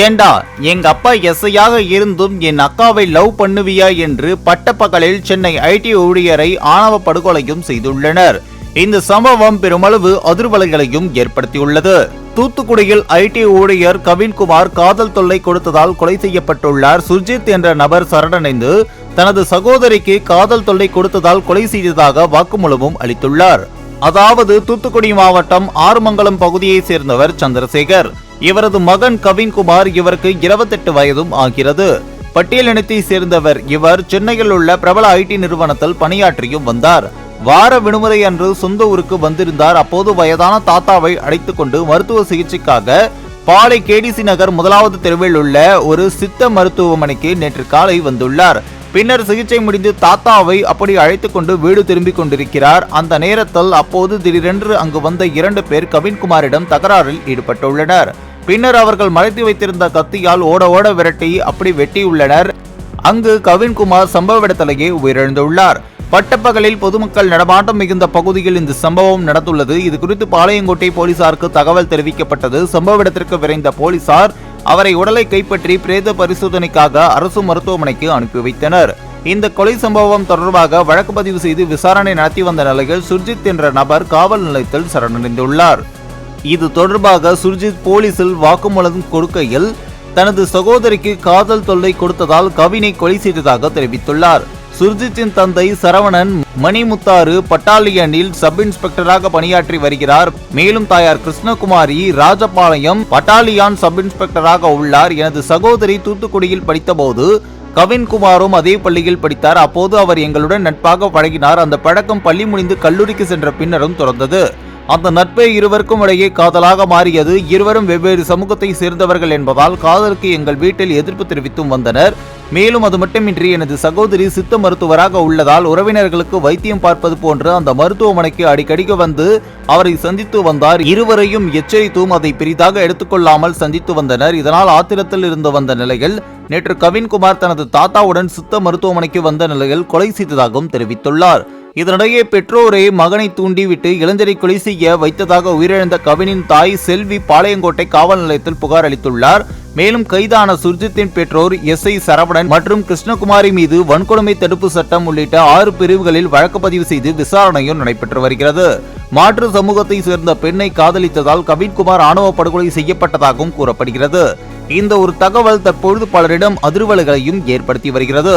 ஏண்டா எங்க அப்பா எஸ்ஐயாக இருந்தும் என் அக்காவை லவ் பண்ணுவியா என்று பட்டப்பகலில் சென்னை ஐடி ஊழியரை ஆணவ படுகொலையும் செய்துள்ளனர். இந்த சம்பவம் பெருமளவு அதிர்வலைகளையும் ஏற்படுத்தியுள்ளது. தூத்துக்குடியில் ஐடி ஊழியர் கவின்குமார் காதல் தொல்லை கொடுத்ததால் கொலை செய்யப்பட்டுள்ளார். சுர்ஜித் என்ற நபர் சரணடைந்து தனது சகோதரிக்கு காதல் தொல்லை கொடுத்ததால் கொலை செய்ததாக வாக்குமூலமும் அளித்துள்ளார். அதாவது தூத்துக்குடி மாவட்டம் ஆறுமங்கலம் பகுதியைச் சேர்ந்தவர் சந்திரசேகர். இவரது மகன் கவின்குமார் இவருக்கு இருபத்தெட்டு வயதும் ஆகிறது. பட்டியலினத்தை சேர்ந்தவர் இவர் சென்னையில் உள்ள பிரபல ஐடி நிறுவனத்தில் பணியாற்றியும் வந்தார். வார விடுமுறை அன்று சொந்த ஊருக்கு வந்திருந்தார். அப்போது வயதான தாத்தாவை அழைத்துக் கொண்டு மருத்துவ சிகிச்சைக்காக பாளை கேடிசி நகர் முதலாவது தெருவில் உள்ள ஒரு சித்த மருத்துவமனைக்கு நேற்று காலை வந்துள்ளார். பின்னர் சிகிச்சை முடிந்து தாத்தாவை அப்படி அழைத்துக் கொண்டு வீடு திரும்பிக் கொண்டிருக்கிறார். அந்த நேரத்தில் அப்போது திடீரென்று அங்கு வந்த இரண்டு பேர் கவின்குமாரிடம் தகராறில் ஈடுபட்டுள்ளனர். பின்னர் அவர்கள் மறைத்து வைத்திருந்த கத்தியால் ஓட ஓட விரட்டி அப்படி வெட்டியுள்ளனர். அங்கு கவின்குமார் சம்பவ இடத்திலேயே உயிரிழந்துள்ளார். பட்டப்பகலில் பொதுமக்கள் நடமாட்டம் மிகுந்த பகுதியில் இந்த சம்பவம் நடந்துள்ளது. இது குறித்து பாளையங்கோட்டை போலீசாருக்கு தகவல் தெரிவிக்கப்பட்டது. சம்பவ இடத்திற்கு விரைந்த போலீசார் அவரை உடலை கைப்பற்றி பிரேத பரிசோதனைக்காக அரசு மருத்துவமனைக்கு அனுப்பி வைத்தனர். இந்த கொலை சம்பவம் தொடர்பாக வழக்கு பதிவு செய்து விசாரணை நடத்தி வந்த நிலையில் சுர்ஜித் என்ற நபர் காவல் நிலையத்தில் சரணடைந்துள்ளார். இது தொடர்பாக சுர்ஜித் போலீசில் வாக்குமூலம் கொடுக்கையில் தனது சகோதரிக்கு காதல் தொல்லை கொடுத்ததால் கவினை கொலை செய்ததாக தெரிவித்துள்ளார். சுர்ஜித்தின் தந்தை சரவணன் மணிமுத்தாறு பட்டாலியனில் சப் இன்ஸ்பெக்டராக பணியாற்றி வருகிறார். மேலும் தாயார் கிருஷ்ணகுமாரி ராஜபாளையம் பட்டாலியான் சப் இன்ஸ்பெக்டராக உள்ளார். எனது சகோதரி தூத்துக்குடியில் படித்தபோது கவின்குமாரும் அதே பள்ளியில் படித்தார். அப்போது அவர் எங்களுடன் நட்பாக பழகினார். அந்த பழக்கம் பள்ளி முடிந்து கல்லூரிக்கு சென்ற பின்னரும் தொடர்ந்தது. அந்த நட்பே இருவருக்கும் இடையே காதலாக மாறியது. இருவரும் வெவ்வேறு சமூகத்தை சேர்ந்தவர்கள் என்பதால் காதலுக்கு எங்கள் வீட்டில் எதிர்ப்பு தெரிவித்தும் வந்தனர். மேலும் அது மட்டுமின்றி எனது சகோதரி சித்த மருத்துவராக உள்ளதால் உறவினர்களுக்கு வைத்தியம் பார்ப்பது போன்று அந்த மருத்துவமனைக்கு அடிக்கடிக்கு வந்து அவரை சந்தித்து வந்தார். இருவரையும் எச்சரித்தும் அதை பெரிதாக எடுத்துக்கொள்ளாமல் சந்தித்து வந்தனர். இதனால் ஆத்திரத்தில் இருந்து வந்த நிலையில் நேற்று கவின்குமார் தனது தாத்தாவுடன் சித்த மருத்துவமனைக்கு வந்த நிலையில் கொலை செய்ததாகவும் தெரிவித்துள்ளார். இதனிடையே பெற்றோரை மகனை தூண்டிவிட்டு இளைஞரை கொலை செய்ய வைத்ததாக உயிரிழந்த கவினின் தாய் செல்வி பாளையங்கோட்டை காவல் நிலையத்தில் புகார் அளித்துள்ளார். மேலும் கைதான சுர்ஜித்தின் பெற்றோர் எஸ் ஐ சரவணன் மற்றும் கிருஷ்ணகுமாரி மீது வன்கொடுமை தடுப்பு சட்டம் உள்ளிட்ட ஆறு பிரிவுகளில் வழக்கு பதிவு செய்து விசாரணையும் நடைபெற்று வருகிறது. மாற்று சமூகத்தை சேர்ந்த பெண்ணை காதலித்ததால் கவின்குமார் ஆணவ படுகொலை செய்யப்பட்டதாகவும் கூறப்படுகிறது. இந்த ஒரு தகவல் தற்பொழுது பலரிடம் அதிர்வலைகளையும் ஏற்படுத்தி வருகிறது.